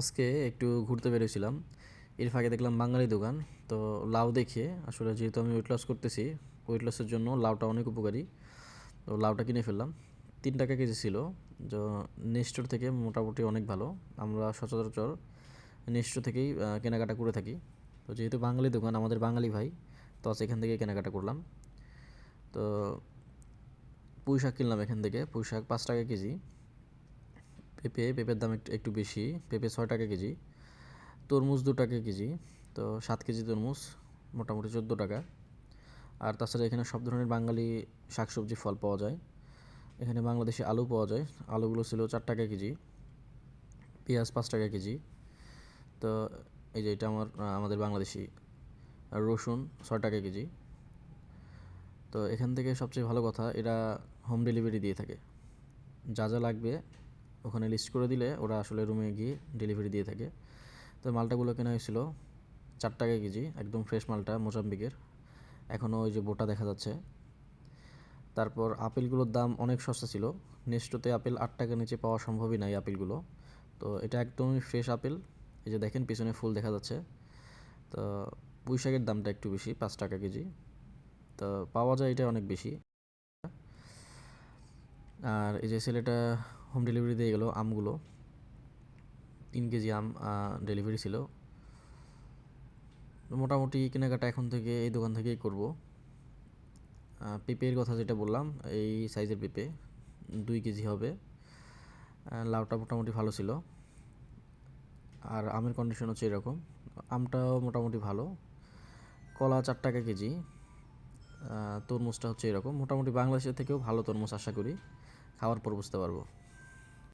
আজকে একটু ঘুরতে বেরিয়েছিলাম। এর ফাঁকে দেখলাম বাঙালি দোকান। তো লাউ দেখে আসলে যেহেতু আমি ওয়েট লস করতেছি ওয়েট লসের জন্য লাউটা অনেক উপকারী। তো লাউটা কিনে ফেললাম। তিন টাকা কেজি ছিল। তো নেস্টোর থেকে মোটামুটি অনেক ভালো। আমরা সচরাচর নেস্টো থেকেই কেনাকাটা করে থাকি। তো যেহেতু বাঙালি দোকান, আমাদের বাঙালি ভাই, তো এখান থেকে কেনাকাটা করলাম। তো পুঁই শাক কিনলাম এখান থেকে। পুঁই শাক পাঁচ টাকা কেজি। পেঁপে, পেঁপের দাম একটু একটু বেশি। পেঁপে ছয় টাকা কেজি। তরমুজ দু টাকা কেজি। তো সাত কেজি তরমুজ, মোটামুটি চোদ্দ টাকা। আর তাছাড়া এখানে সব ধরনের বাঙালি শাকসবজি ফল পাওয়া যায়। এখানে বাংলাদেশি আলু পাওয়া যায়। আলুগুলো ছিল চার টাকা কেজি। পেঁয়াজ পাঁচ টাকা কেজি। তো এই যে এটা আমার, আমাদের বাংলাদেশি আর রসুন ছয় টাকা কেজি। তো এখান থেকে সবচেয়ে ভালো কথা, এরা হোম ডেলিভারি দিয়ে থাকে। যা যা লাগবে ওখানে লিস্ট করে দিলে ওরা আসলে রুমে গিয়ে ডেলিভারি দিয়ে থাকে। তো মালটাগুলো কেনা হয়েছিল চার টাকা কেজি, একদম ফ্রেশ মালটা মোজাম্বিকের। এখনও ওই যে বোটা দেখা যাচ্ছে। তারপর আপেলগুলোর দাম অনেক সস্তা ছিল। নেস্টোতে আপেল আট টাকার নিচে পাওয়া সম্ভবই নাই আপেলগুলো। তো এটা একদমই ফ্রেশ আপেল। এই যে দেখেন পিছনে ফুল দেখা যাচ্ছে। তো পুঁই শাকের দামটা একটু বেশি, পাঁচ টাকা কেজি। তো পাওয়া যায় এটা অনেক বেশি। আর এই যে ছেলেটা হোম ডেলিভারি দিয়ে গেলো আমগুলো। তিন কেজি আম ডেলিভারি ছিল। মোটামুটি কেনাকাটা এখন থেকে এই দোকান থেকেই করব। পেঁপের কথা যেটা বললাম, এই সাইজের পেঁপে, দুই কেজি হবে। লাউটা মোটামুটি ভালো ছিল। আর আমের কন্ডিশন হচ্ছে এরকম। আমটাও মোটামুটি ভালো। কলা চার টাকা কেজি। তরমুজটা হচ্ছে এরকম। মোটামুটি বাংলাদেশের থেকেও ভালো তরমুজ, আশা করি। খাওয়ার পর বুঝতে পারব।